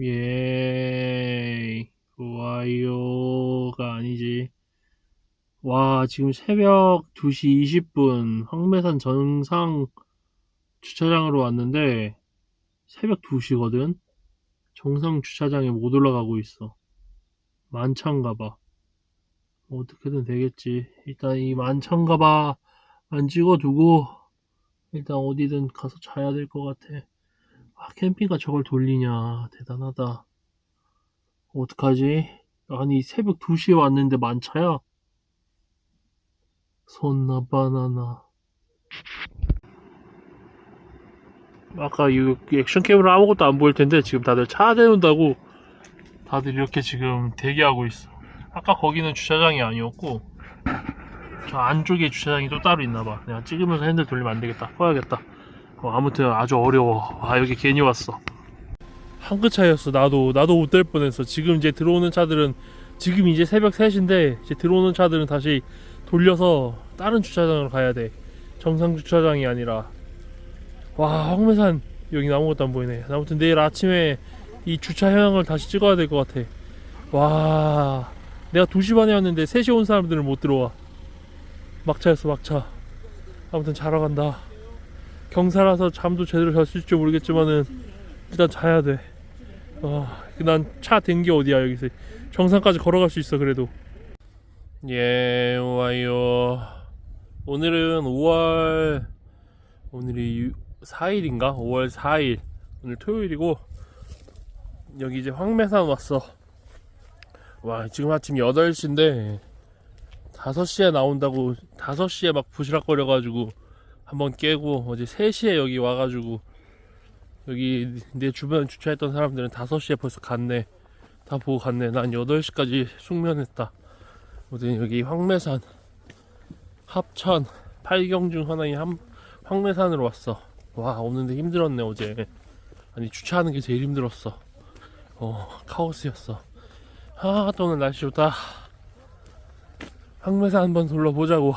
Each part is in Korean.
예, 좋아요가 아니지. 와, 지금 새벽 2시 20분 황매산 정상 주차장으로 왔는데 새벽 2시거든? 정상 주차장에 못 올라가고 있어. 만찬가 봐. 어떻게든 되겠지. 일단 이 만찬가 봐. 안 찍어두고 일단 어디든 가서 자야 될 것 같아. 아, 캠핑카 저걸 돌리냐. 대단하다. 어떡하지? 아니, 새벽 2시에 왔는데 만차야? 손나 바나나. 아까 이 액션 캠으로 아무것도 안 보일 텐데 지금 다들 차 대운다고 다들 이렇게 지금 대기하고 있어. 아까 거기는 주차장이 아니었고 저 안쪽에 주차장이 또 따로 있나 봐. 내가 찍으면서 핸들 돌리면 안 되겠다. 꺼야겠다. 어, 아무튼 아주 어려워. 아 여기 괜히 왔어. 한 끗 차이였어. 나도 나도 못 될 뻔했어. 지금 이제 들어오는 차들은 지금 이제 새벽 3시인데 이제 들어오는 차들은 다시 돌려서 다른 주차장으로 가야 돼. 정상 주차장이 아니라. 와 황매산 여기 아무것도 안 보이네. 아무튼 내일 아침에 이 주차 현황을 다시 찍어야 될 것 같아. 와 내가 2시 반에 왔는데 3시 온 사람들은 못 들어와. 막차였어 막차. 아무튼 자러 간다. 경사라서 잠도 제대로 잘 수 있을지 모르겠지만은 일단 자야 돼. 아, 난차댄게 어디야 여기서 정상까지 걸어갈 수 있어 그래도. 예, 와요. 오늘은 5월 오늘이 4일인가? 5월 4일. 오늘 토요일이고 여기 이제 황매산 왔어. 와, 지금 아침 8시인데 5시에 나온다고 5시에 막 부시락거려 가지고 한번 깨고 어제 3시에 여기 와가지고 여기 내 주변에 주차했던 사람들은 5시에 벌써 갔네. 다 보고 갔네. 난 8시까지 숙면했다. 어제 여기 황매산 합천 8경 중 하나인 함, 황매산으로 왔어. 와 오는데 힘들었네 어제. 아니 주차하는 게 제일 힘들었어. 어 카오스였어. 아 또 오늘 날씨 좋다. 황매산 한번 둘러보자고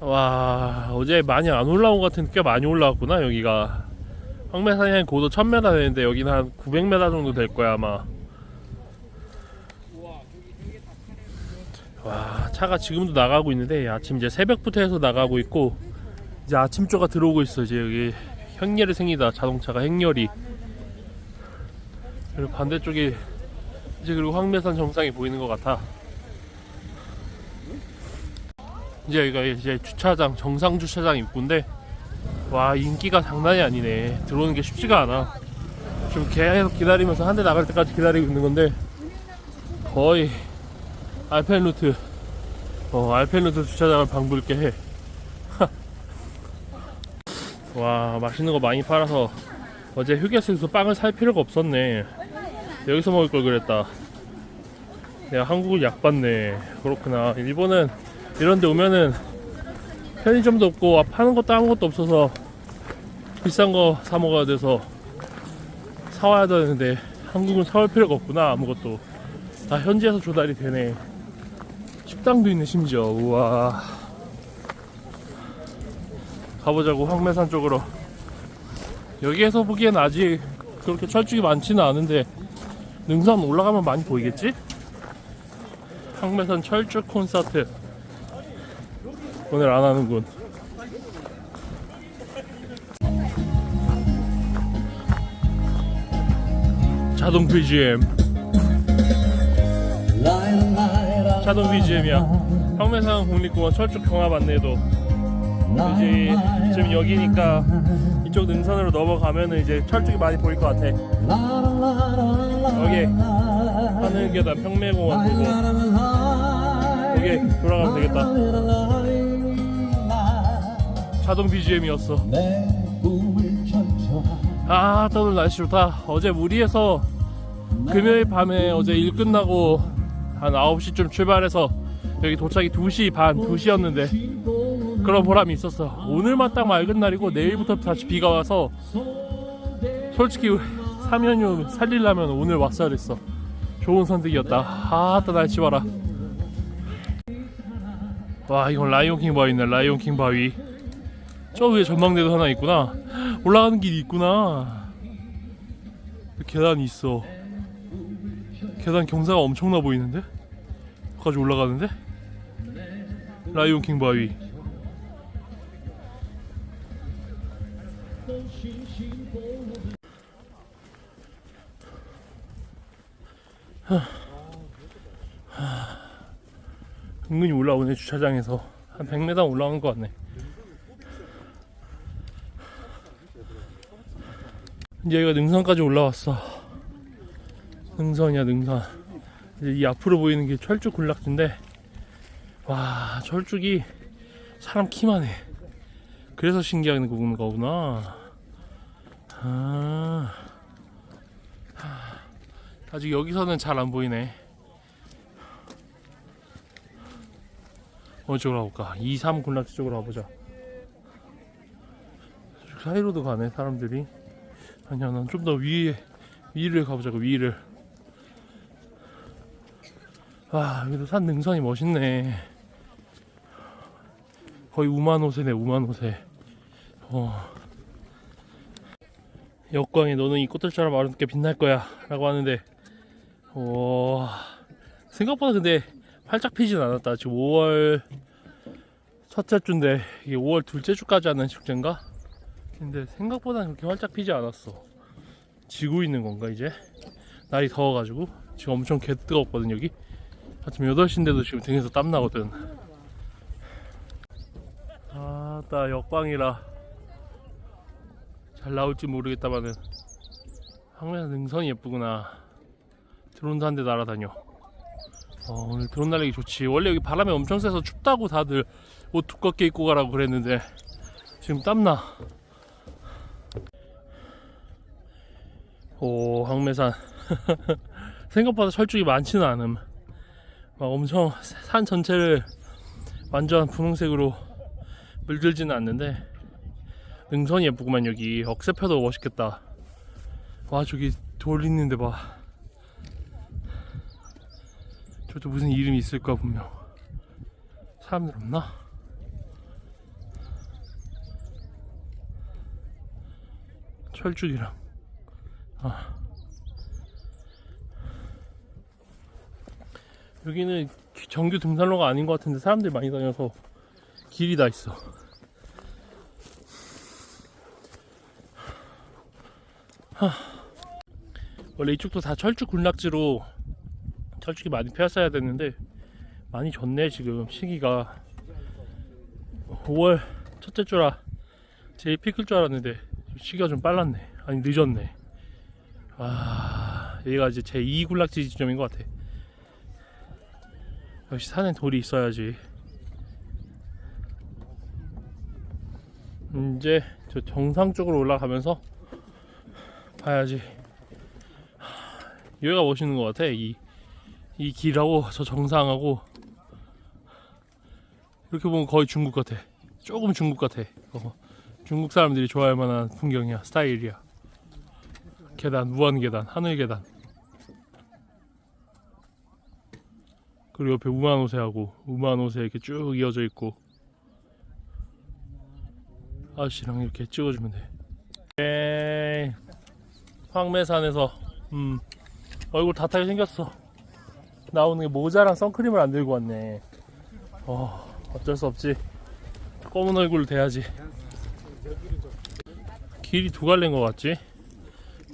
와 어제 많이 안 올라온 것 같은데 꽤 많이 올라왔구나 여기가. 황매산이 한 고도 1000m 되는데 여기는 한 900m 정도 될 거야 아마. 와 차가 지금도 나가고 있는데 아침 이제 새벽부터 해서 나가고 있고 이제 아침조가 들어오고 있어 이제 여기 행렬이 생기다 자동차가 행렬이. 그리고 반대쪽에 이제 그리고 황매산 정상이 보이는 것 같아. 이제 여기가 이제 주차장 정상 주차장 입구인데 와 인기가 장난이 아니네. 들어오는 게 쉽지가 않아. 좀 계속 기다리면서 한 대 나갈 때까지 기다리고 있는 건데 거의 알펜 루트. 어 알펜 루트 주차장을 방불케 해. 와 맛있는 거 많이 팔아서 어제 휴게소에서 빵을 살 필요가 없었네 여기서 먹을 걸 그랬다. 내가 한국을 약봤네. 그렇구나. 일본은 이런 데 오면은 편의점도 없고 아, 파는 것도 아무것도 없어서 비싼 거 사 먹어야 돼서 사와야 되는데 한국은 사올 필요가 없구나 아무것도. 다 현지에서 조달이 되네. 식당도 있네 심지어. 우와. 가보자고 황매산 쪽으로. 여기에서 보기엔 아직 그렇게 철쭉이 많지는 않은데 능선 올라가면 많이 보이겠지? 황매산 철쭉 콘서트 오늘 안 하는군. 자동 BGM. 자동 BGM이야. 황매산 국립공원 철쭉 경합 안내도 이제 지금 여기니까 이쪽 능선으로 넘어가면은 이제 철쭉이 많이 보일 것 같아. 여기 하늘계단 평내공원 보고 여기 돌아가면 되겠다. 자동 BGM이었어. 아, 오늘 날씨 좋다. 어제 무리해서 금요일 밤에 어제 일 끝나고 한 9시쯤 출발해서 여기 도착이 2시 반, 2시였는데 그런 보람이 있었어. 오늘만 딱 맑은 날이고 내일부터 다시 비가 와서 솔직히 3연휴 살리려면 오늘 왔어야 됐어. 좋은 선택이었다. 아, 또 날씨 봐라. 와 이건 라이온킹 바위네 라이온킹 바위 저 위에 전망대도 하나 있구나 올라가는 길이 있구나 계단이 있어 계단 경사가 엄청나 보이는데? 거기까지 올라가는데? 라이온킹 바위 은근히 올라오네 주차장에서. 한 100m 올라온 것 같네. 이제 여기가 능선까지 올라왔어. 능선이야 능선. 이제 이 앞으로 보이는 게 철쭉 군락지인데 와 철쭉이 사람 키만 해 그래서 신기한 거구나. 아. 하, 아직 여기서는 잘 안 보이네. 어느 쪽으로 가볼까? 2, 3 군락지 쪽으로 가보자. 사이로도 가네 사람들이. 아니야 난 좀 더 위에 위를 가보자고 위를. 아 여기도 산 능선이 멋있네. 거의 우만호세네 우만호세. 어. 역광에 너는 이 꽃들처럼 아름답게 빛날 거야 라고 하는데 오 생각보다 근데 활짝 피진 않았다. 지금 5월 첫째 주인데 이게 5월 둘째 주까지 하는 축제인가? 근데 생각보다 그렇게 활짝 피지 않았어. 지고 있는 건가 이제? 날이 더워가지고. 지금 엄청 개 뜨겁거든 여기. 아침 8시인데도 지금 등에서 땀 나거든. 아따 역광이라. 잘 나올지 모르겠다마는. 항상 능선이 예쁘구나 드론도 한대 날아다녀. 어, 오늘 드론 날리기 좋지. 원래 여기 바람이 엄청 세서 춥다고 다들 옷 두껍게 입고 가라고 그랬는데 지금 땀나. 오 황매산. 생각보다 철쭉이 많지는 않음. 막 엄청 산 전체를 완전 분홍색으로 물들지는 않는데 능선이 예쁘구만 여기. 억새 펴도 멋있겠다. 와 저기 돌 있는데 봐 저도 무슨 이름이 있을까 분명 사람들 없나? 철쭉이랑 아. 여기는 정규 등산로가 아닌 것 같은데 사람들이 많이 다녀서 길이 다 있어 하. 원래 이쪽도 다 철쭉 군락지로 철쭉이 많이 피었어야 됐는데 많이 졌네 지금. 시기가. 5월 첫째 주라 제일 피클 줄 알았는데 시기가 좀 빨랐네. 아니 늦었네. 아 여기가 이제 제 2 군락지 지점인 것 같아. 역시 산에 돌이 있어야지. 이제 저 정상 쪽으로 올라가면서 봐야지. 여기가 멋있는 것 같아 이, 이 길하고 저 정상하고 이렇게 보면 거의 중국 같아. 조금 중국 같아. 어, 중국 사람들이 좋아할 만한 풍경이야. 스타일이야. 계단 무한 계단 하늘 계단. 그리고 옆에 우만호세하고 우만호세 이렇게 쭉 이어져 있고 아저씨랑 이렇게 찍어주면 돼. 에이, 황매산에서 음, 얼굴 다 타게 생겼어 나오는 게 모자랑 선크림을 안 들고 왔네. 어, 어쩔 수 없지. 검은 얼굴로 돼야지. 길이 두 갈래인 것 같지?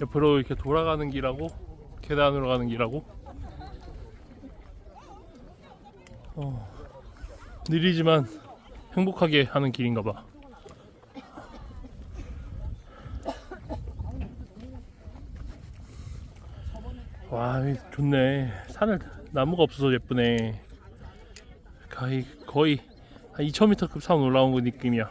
옆으로 이렇게 돌아가는 길하고 계단으로 가는 길하고. 어, 느리지만 행복하게 하는 길인가 봐. 와, 좋네. 산을 나무가 없어서 예쁘네. 거의 거의 한 2,000m급 산 올라온 거 느낌이야.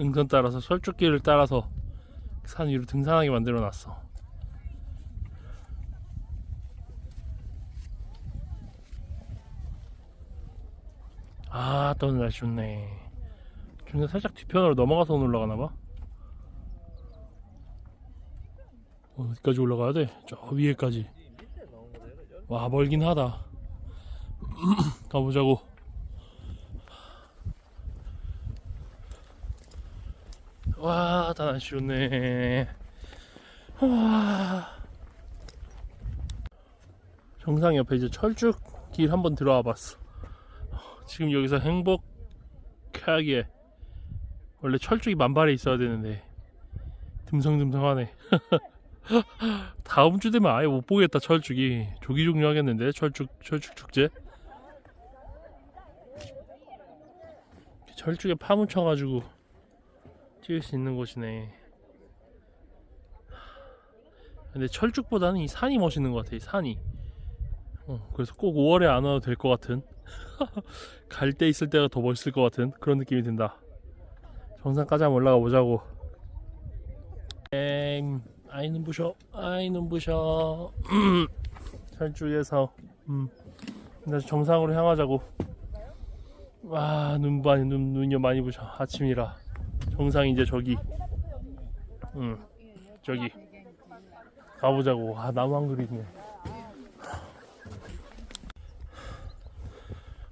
응선 따라서 설쭉길을 따라서 산 위로 등산하게 만들어 놨어. 아, 또 날씨 좋네. 근데 살짝 뒤편으로 넘어가서 올라가나 봐. 어 디까지 올라가야 돼? 저 위에까지. 와 멀긴 하다. 가보자고. 와, 다 날씨 좋네. 와. 정상 옆에 이제 철쭉 길 한번 들어와 봤어. 지금 여기서 행복하게 원래 철쭉이 만발에 있어야 되는데 듬성듬성하네. 다음 주 되면 아예 못 보겠다 철쭉이 조기 종료하겠는데 철쭉 철쭉 축제. 철쭉에 파묻혀 가지고 찍을 수 있는 곳이네. 근데 철쭉보다는 이 산이 멋있는 것 같아. 이 산이. 어, 그래서 꼭 5월에 안 와도 될 것 같은. 갈 때 있을 때가 더 멋있을 것 같은 그런 느낌이 든다. 정상까지 한번 올라가 보자고. 엥, 아이 눈부셔, 아이 눈부셔. 철쭉에서, 음, 다시 정상으로 향하자고. 와, 눈 많이, 눈, 눈이 많이 부셔. 아침이라. 정상 이제 저기. 응, 저기. 가보자고. 아, 나무 한 그루 있네.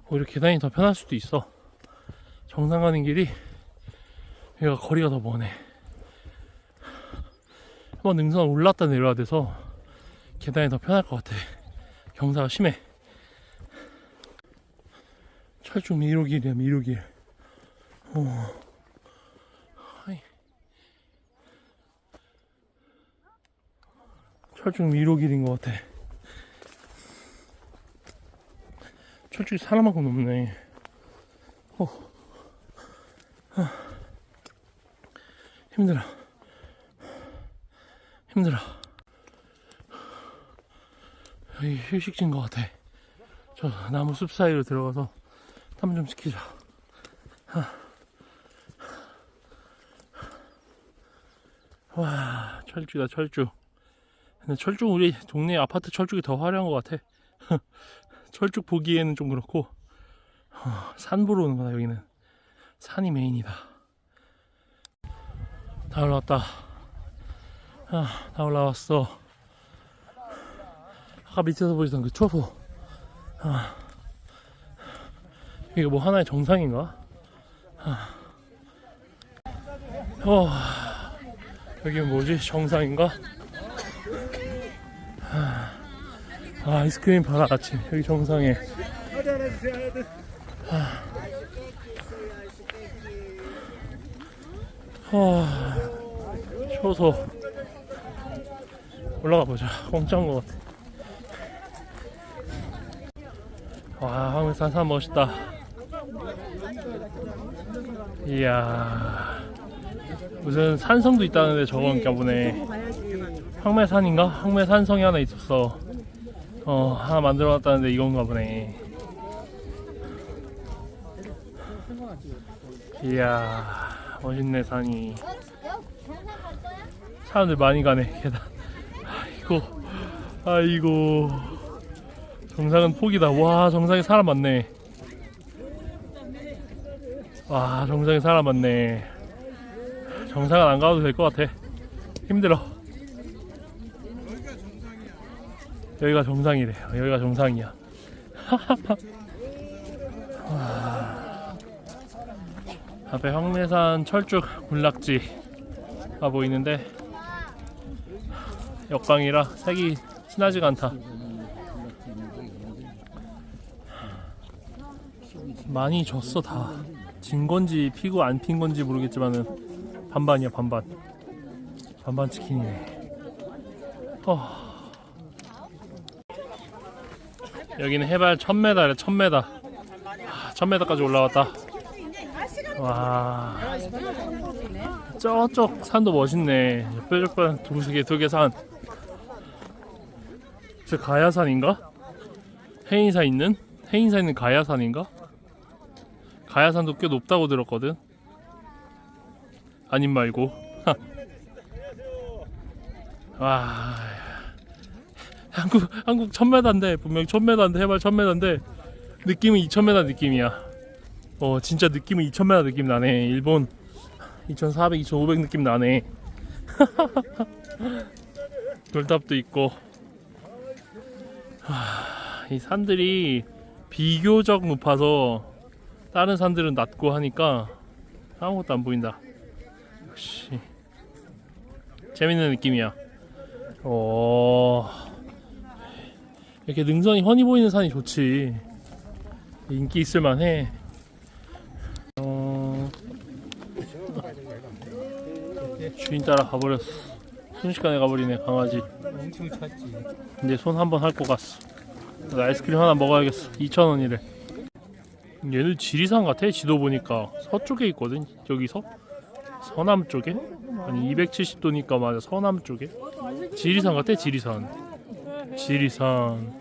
오히려 계단이 더 편할 수도 있어. 정상 가는 길이 여기가 거리가 더 머네. 한번 능선 올랐다 내려야 돼서 계단이 더 편할 것 같아. 경사가 심해. 철쭉 미로길이야 미로길. 어. 철쭉 미로길인 것 같아. 철쭉이 사람만큼 높네. 어. 아. 힘들어. 힘들어. 여기 휴식지인 것 같아. 저 나무 숲 사이로 들어가서 땀 좀 식히자. 아. 와, 철쭉이다, 철쭉. 근데 철쭉 우리 동네 아파트 철쭉이 더 화려한 것 같아. 철쭉 보기에는 좀 그렇고 어, 산 보러 오는 거다 여기는 산이 메인이다 다 올라왔다. 아, 다 올라왔어. 아까 밑에서 보시던 그 초소 아, 이게 뭐 하나의 정상인가? 아, 어, 여기 뭐지? 정상인가? 아, 아이스크림 팔아 아침. 여기 정상에. 아, 초소 올라가 보자. 공짜인 것 같아. 와 황매산 산 멋있다. 이야. 무슨 산성도 있다는데 저건가 보네. 황매산인가? 황매산성이 하나 있었어. 어 하나 만들어 놨다는데 이건가 보네. 이야 멋있네 산이 사람들 많이 가네 계단. 아이고 아이고. 정상은 폭이다. 와 정상에 사람 많네. 와 정상에 사람 많네. 정상은 안 가도 될 것 같아. 힘들어. 여기가 정상이래. 여기가 정상이야. 와. 앞에 황매산 철쭉 군락지가 보이는데 역광이라 색이 진하지가 않다. 많이 졌어 다. 진 건지 피고 안 핀 건지 모르겠지만은 반반이야 반반. 반반 치킨이네. 어. 여기는 해발 1000m래 1000m 1000m까지 올라왔다 와 저쪽 산도 멋있네 뾰족한 두개 두개 산. 저 가야산인가? 해인사 있는? 해인사 있는 가야산인가? 가야산도 꽤 높다고 들었거든. 아님 말고. 와 한국 한국 1000m인데 분명 1000m인데 해발 1000m인데 느낌은 2000m 느낌이야. 어 진짜 느낌은 2000m 느낌 나네. 일본 2400, 2500 느낌 나네. 돌탑도 있고 하, 이 산들이 비교적 높아서 다른 산들은 낮고 하니까 아무것도 안 보인다. 역시. 재밌는 느낌이야. 오 이렇게 능선이 훤히 보이는 산이 좋지. 인기 있을 만해. 어... 주인 따라 가버렸어 순식간에 가버리네 강아지 엄청 찼지. 이제 손 한번 핥고 갔어. 나 아이스크림 하나 먹어야겠어. 2,000원이래. 얘는 지리산 같아. 지도 보니까 서쪽에 있거든. 여기서 서남 쪽에 아니 270도니까 맞아. 서남 쪽에 지리산 같아. 지리산. 지리산.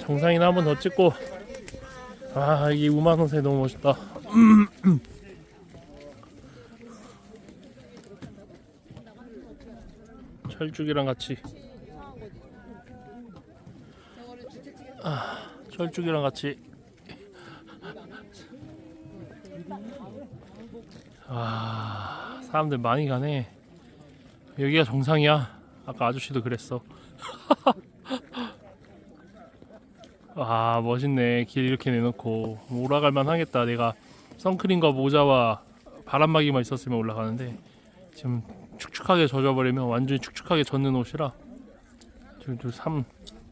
정상이나 한번 더 찍고 아 이게 우마선세 너무 멋있다. 철쭉이랑 같이. 아, 철쭉이랑 같이. 아 사람들 많이 가네. 여기가 정상이야. 아까 아저씨도 그랬어. 아 멋있네. 길 이렇게 내놓고. 올라갈만 하겠다. 내가 선크림과 모자와 바람막이만 있었으면 올라가는데 지금 축축하게 젖어버리면 완전히 축축하게 젖는 옷이라 지금 또 삼,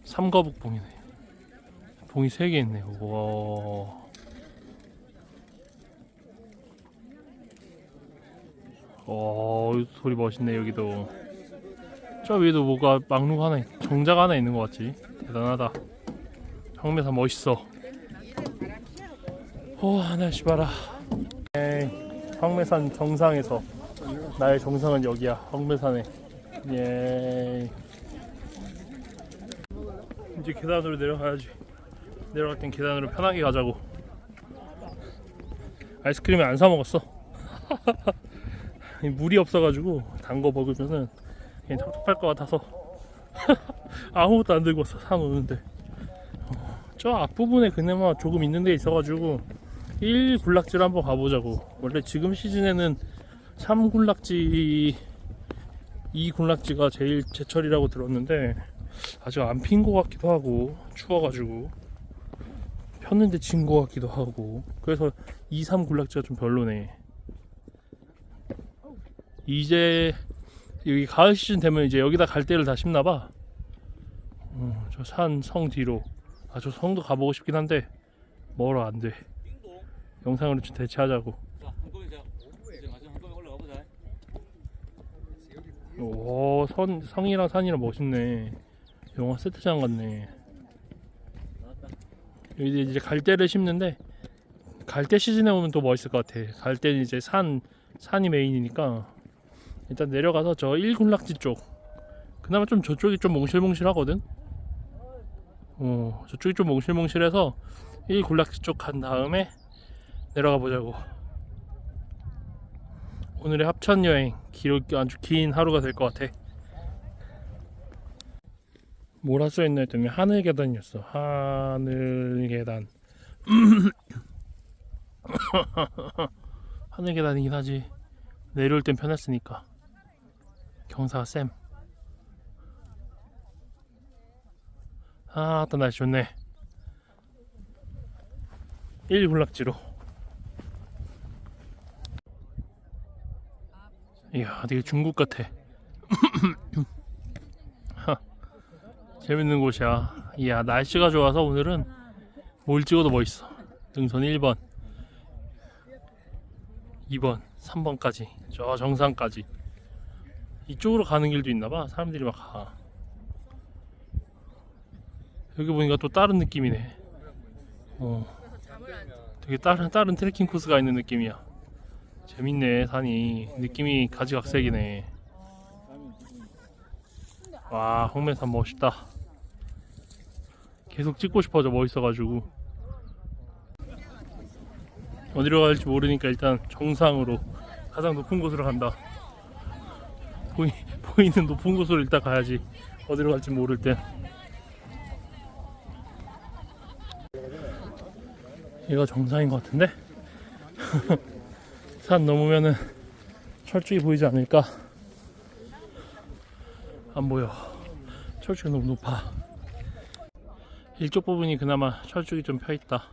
삼거북 봉이네. 봉이 세개 있네. 와. 어, 소리 멋있네 여기도. 저 위에도 뭐가 막루가 하나 있- 정자가 하나 있는 것 같지? 대단하다. 황매산 멋있어. 오 날씨 봐라. 에이, 황매산 정상에서 나의 정상은 여기야. 황매산에. 예. 이제 계단으로 내려가야지. 내려갈 땐 계단으로 편하게 가자고. 아이스크림을 안 사 먹었어. 물이 없어가지고 단 거 먹으면은 그냥 텁텁할 것 같아서. 아무것도 안 들고 왔어 산 오는데. 어, 저 앞부분에 그나마 조금 있는 데 있어가지고 1 군락지를 한번 가보자고. 원래 지금 시즌에는 3 군락지 2 군락지가 제일 제철이라고 들었는데 아직 안 핀 것 같기도 하고 추워가지고 폈는데 진 것 같기도 하고 그래서 2, 3 군락지가 좀 별로네. 이제 여기 가을 시즌 되면 이제 여기다 갈대를 다 심나봐. 어, 저산 성 뒤로. 아 저 성도 가보고 싶긴 한데 멀어 안돼. 영상으로 좀 대체하자고. 자, 한꺼번에 자, 이제 가서 한꺼번에 올라가 보자. 오, 선, 성이랑 산이랑 멋있네. 영화 세트장 같네. 여기 이제 갈대를 심는데, 갈대 시즌에 오면 또 멋있을 것 같아. 갈대는 이제 산, 산이 메인이니까. 일단 내려가서 저 1군락지 쪽. 그나마 좀 저쪽이 좀 몽실몽실하거든? 어, 저쪽이 좀 몽실몽실해서 1군락지 쪽 간 다음에 내려가 보자고. 오늘의 합천 여행 길 아주 긴 하루가 될 것 같아. 뭐라 써 있나 했더니 하늘 계단이었어. 하늘 계단. 하늘 계단이긴 하지. 내려올 땐 편했으니까. 경사가 쌤. 아, 또 날씨 좋네. 1 군락지로. 이야 되게 중국 같아. 하, 재밌는 곳이야. 이야 날씨가 좋아서 오늘은 뭘 찍어도 멋있어. 등선 1번 2번 3번까지 저 정상까지. 이쪽으로 가는 길도 있나봐. 사람들이 막 가. 여기 보니까 또 다른 느낌이네. 어. 되게 다른 다른 트레킹 코스가 있는 느낌이야 재밌네 산이. 느낌이 가지각색이네. 와 홍매산 멋있다. 계속 찍고 싶어져 멋있어가지고. 어디로 갈지 모르니까 일단 정상으로 가장 높은 곳으로 간다. 보이, 보이는 높은 곳으로 일단 가야지. 어디로 갈지 모를 땐. 얘가 정상인 것 같은데 산 넘으면은 철쭉이 보이지 않을까 안 보여. 철쭉이 너무 높아. 이쪽 부분이 그나마 철쭉이 좀 펴 있다.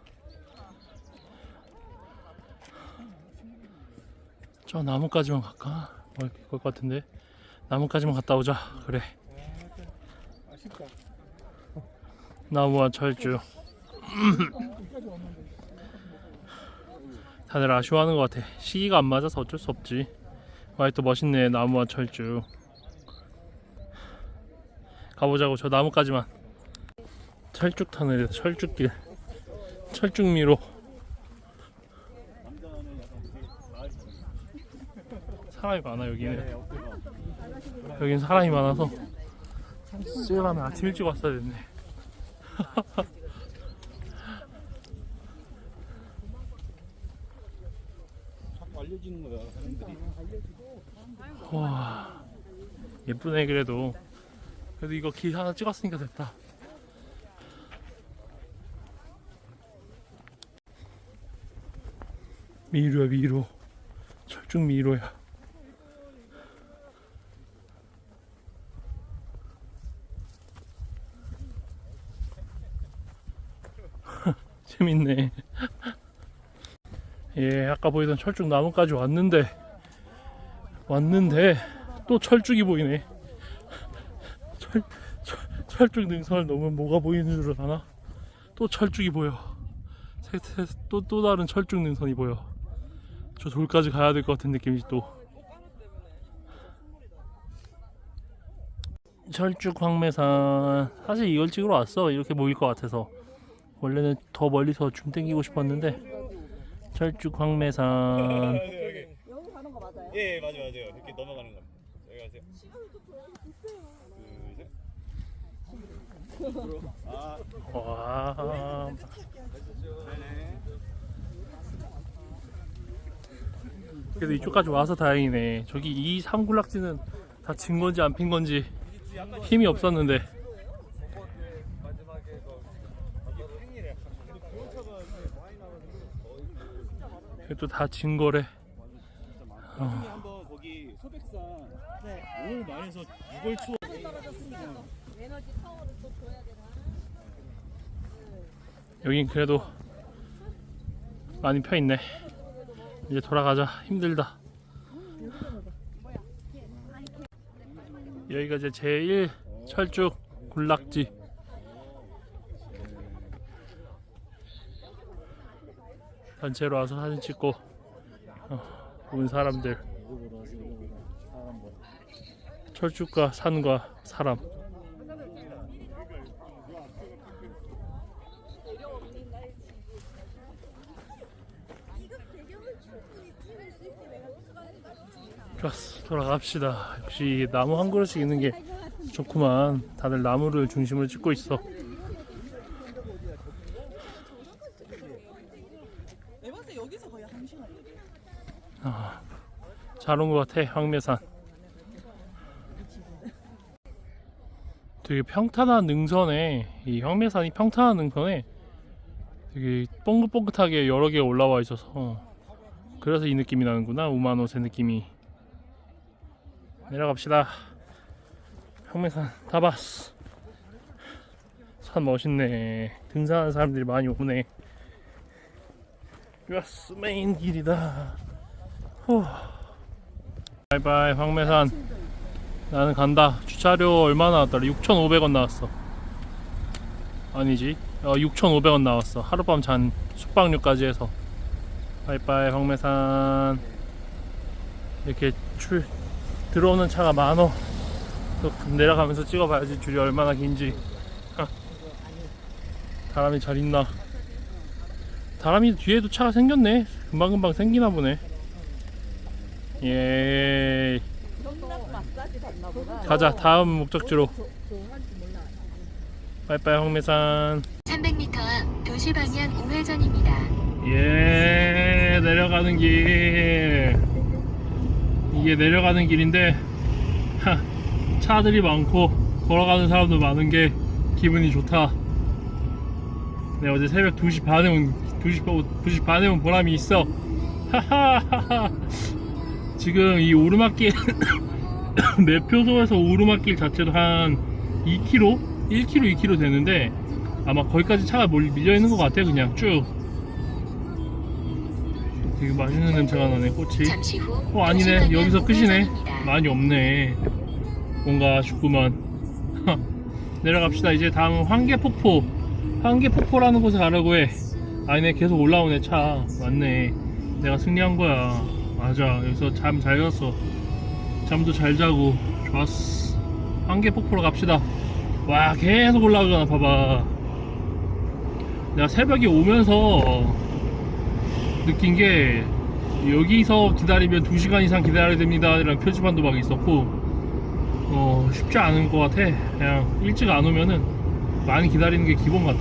저 나무까지만 갈까? 뭐 이렇게 것 같은데. 나무까지만 갔다 오자. 그래. 아쉽다. 나무와 철쭉. 다들 아쉬워하는 것 같아. 시기가 안 맞아서 어쩔 수 없지. 와이 또 멋있네 나무와 철쭉. 가보자고 저 나무까지만. 철쭉 터널이다 철쭉길. 철쭉미로. 사람이 많아 여기는. 여긴 사람이 많아서. 쓰려면 아침 일찍 왔어야 됐네. 자꾸 알려지는 거야 사람들이. 와. 예쁘네 그래도. 그래도 이거 길 하나 찍었으니까 됐다. 미로야 미로. 철쭉 미로야. 재밌네 예 아까 보이던 철쭉 나무까지 왔는데 왔는데 또 철쭉이 보이네. 철, 철, 철쭉 능선을 넘으면 뭐가 보이는 줄 아나? 또 철쭉이 보여. 또, 또 다른 철쭉 능선이 보여. 저 돌까지 가야 될 것 같은 느낌이지 또. 철쭉 황매산. 사실 이걸 찍으러 왔어. 이렇게 보일 것 같아서. 원래는 더 멀리서 줌 땡기고 싶었는데. 철쭉 황매산. 여기 가는 거 맞아요? 예, 예 맞아요 맞아요 이렇게 넘어가는 겁니다. 여기 가세요. 둘 셋. 아 와. 그래도 이쪽까지 와서 다행이네. 저기 이 삼굴락지는 다 진 건지 안 핀 건지 힘이 없었는데. 그래도 다 진 거래. 나중에 한번 거기 소백산 네. 너무 많이 해서 6월 초 에너지 파워를 또 줘야 되나? 여긴 그래도 많이 펴 있네. 이제 돌아가자. 힘들다. 여기가 이제 제1 철쭉 군락지. 단체로 와서 사진 찍고 어, 온 사람들. 철쭉과 산과 사람. 좋았어 돌아갑시다 역시 나무 한 그루씩 있는 게 좋구만 다들 나무를 중심으로 찍고 있어 내가 봤을 때 여기서 거의 한 시간 얘기해. 잘 온 것 같아 황매산. 되게 평탄한 능선에 이 황매산이 평탄한 능선에 되게 뻥긋뻥긋하게 여러 개 올라와 있어서 그래서 이 느낌이 나는구나 우마노세 느낌이. 내려갑시다. 황매산 다 봤어 산 멋있네. 등산하는 사람들이 많이 오네. 여스 메인 길이다. 후. 바이바이 황매산. 나는 간다. 주차료 얼마 나왔더라? 6,500원 나왔어. 아니지. 어, 6,500원 나왔어. 하룻밤 잔 숙박료까지 해서. 바이바이 황매산. 이렇게 출 들어오는 차가 많어. 또 내려가면서 찍어봐야지 줄이 얼마나 긴지. 하. 다람이 잘 있나. 다람이 뒤에도 차가 생겼네. 금방금방 생기나 보네 예. 가자 다음 목적지로. 빠이빠이 황매산. 300m 앞 도시 방향 우회전입니다. 예 내려가는 길. 이게 내려가는 길인데 하, 차들이 많고 걸어가는 사람도 많은 게 기분이 좋다. 네 어제 새벽 2시 반에 온 2시, 반- 2시 반에 온 보람이 있어. 하하하하 지금 이 오르막길 매표소에서 오르막길 자체도 한 2km? 1km, 2km 되는데 아마 거기까지 차가 몰- 밀려 있는 것 같아 그냥 쭉. 되게 맛있는 냄새가 나네 꽃이 어 아니네. 2시 여기서 끝이네. 많이 없네. 뭔가 아쉽구만. 내려갑시다. 이제 다음은 황계폭포. 황계폭포라는 곳에 가려고 해. 아니네 계속 올라오네 차. 맞네. 내가 승리한 거야 맞아. 여기서 잠 잘 잤어. 잠도 잘 자고. 좋았어. 황계폭포로 갑시다. 와 계속 올라오잖아 봐봐. 내가 새벽에 오면서 느낀 게 여기서 기다리면 2시간 이상 기다려야 됩니다. 이런 표지판도 막 있었고 어 쉽지 않은 것 같아. 그냥 일찍 안 오면은 많이 기다리는 게 기본 같아.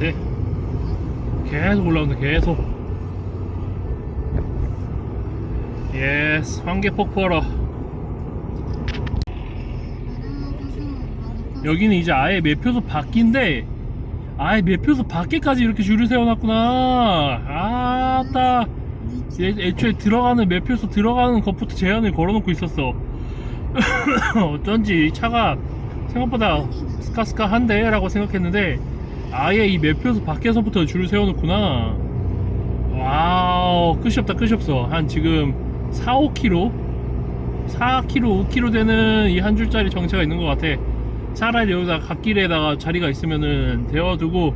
계속 올라온다 계속 예스 황계폭포라 여기는 이제 아예 매표소 밖인데 아예 매표소 밖에까지 이렇게 줄을 세워놨구나. 아따. 애, 애초에 들어가는 매표소 들어가는 것부터 제한을 걸어놓고 있었어. 어쩐지 차가 생각보다 스카스카한데? 라고 생각했는데 아예 이 매표소 밖에서부터 줄을 세워놓구나. 와우 끝이 없다 끝이 없어. 한 지금 4, 5km 4km, 5km 되는 이 한 줄짜리 정체가 있는 것 같아 차라리 여기다 갓길에다가 자리가 있으면은 데워두고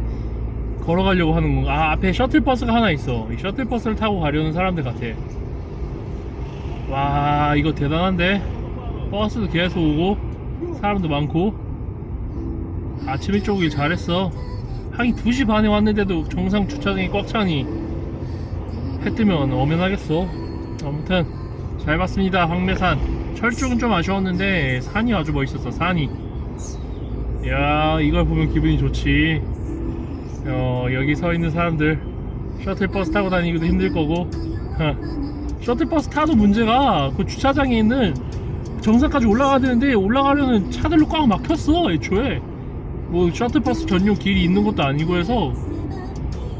걸어가려고 하는 건가? 아, 앞에 셔틀버스가 하나 있어. 이 셔틀버스를 타고 가려는 사람들 같아. 와, 이거 대단한데? 버스도 계속 오고, 사람도 많고. 아침 일찍 오길 잘했어. 하긴 2시 반에 왔는데도 정상 주차장이 꽉 차니. 해 뜨면 엄연하겠어. 아무튼, 잘 봤습니다. 황매산. 철쭉은 좀 아쉬웠는데, 산이 아주 멋있었어, 산이. 야 이걸 보면 기분이 좋지 어, 여기 서 있는 사람들 셔틀버스 타고 다니기도 힘들 거고 하, 셔틀버스 타도 문제가 그 주차장에 있는 정상까지 올라가야 되는데 올라가려는 차들로 꽉 막혔어 애초에 뭐 셔틀버스 전용 길이 있는 것도 아니고 해서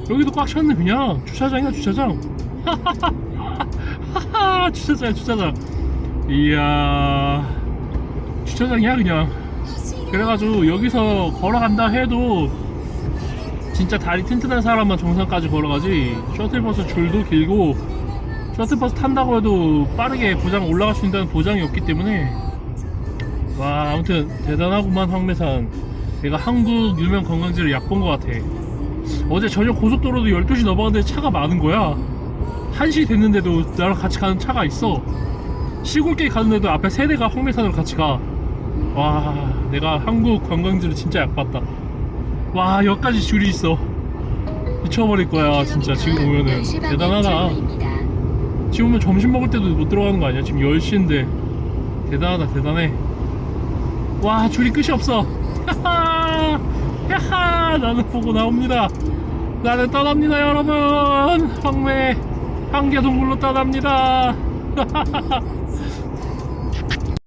여기도 꽉 찼네 그냥 주차장이야 주차장 하하하 주차장이야 주차장. 이야 주차장이야 그냥. 그래가지고 여기서 걸어간다 해도 진짜 다리 튼튼한 사람만 정상까지 걸어가지. 셔틀버스 줄도 길고 셔틀버스 탄다고 해도 빠르게 고장 올라갈 수 있다는 보장이 없기 때문에. 와 아무튼 대단하구만 황매산. 내가 한국 유명 관광지를 얕본 것 같아. 어제 저녁 고속도로도 12시 넘어갔는데 차가 많은 거야 1시 됐는데도 나랑 같이 가는 차가 있어. 시골길 가는데도 앞에 세대가 황매산으로 같이 가. 와 내가 한국 관광지를 진짜 얕봤다. 와 여기까지 줄이 있어. 미쳐버릴 거야 진짜. 지금 오면은. 10시 방향 대단하다. 지금 오면 점심 먹을 때도 못 들어가는 거 아니야? 지금 10시인데. 대단하다 대단해. 와 줄이 끝이 없어. 야하 야하 나는 보고 나옵니다. 나는 떠납니다 여러분. 황매 황계동굴로 떠납니다